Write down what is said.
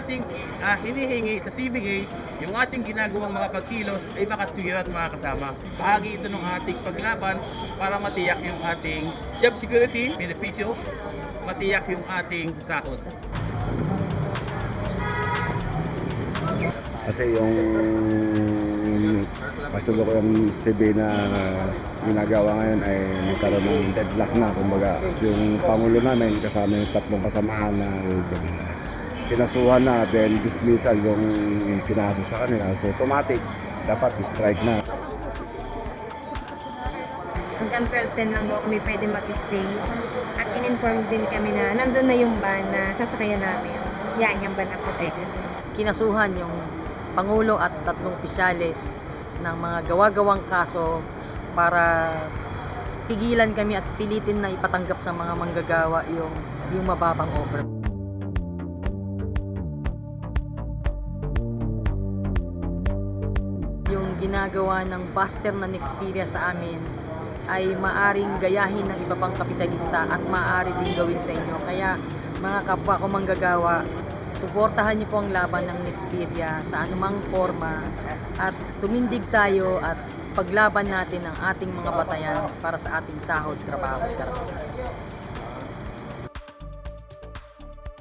ating ah, hinihingi sa CBA, yung ating ginagawang mga pagkilos ay makatwira at mga kasama. Bahagi ito ng ating paglaban para matiyak yung ating job security, benepisyo, matiyak yung ating sahod. Kasi yung pasulo ko yung CB na ginagawa ngayon ay nagkaroon ng deadlock na. Kumbaga, yung Pangulo namin kasama yung tatlong kasamahan na pinasuhan na then dismissal yung pinaso sa kanila. So automatic, dapat strike na. Hanggang 12.10 lang daw kami pwede mag-stay. At in-inform din kami na nandun na yung van na sasakyan namin. Yan, yung van na puti. kinasuhan yung Pangulo at tatlong opisyales ng mga gawa-gawang kaso para pigilan kami at pilitin na ipatanggap sa mga manggagawa yung, yung mababang offer. Ginagawa ng Buster na experience sa amin ay maaring gayahin ng iba pang kapitalista at maaari din gawin sa inyo. Kaya mga kapwa ko manggagawa, suportahan niyo po ang laban ng Nexperia sa anumang forma at tumindig tayo at paglaban natin ang ating mga batayan para sa ating sahod, trabaho, at karapatan.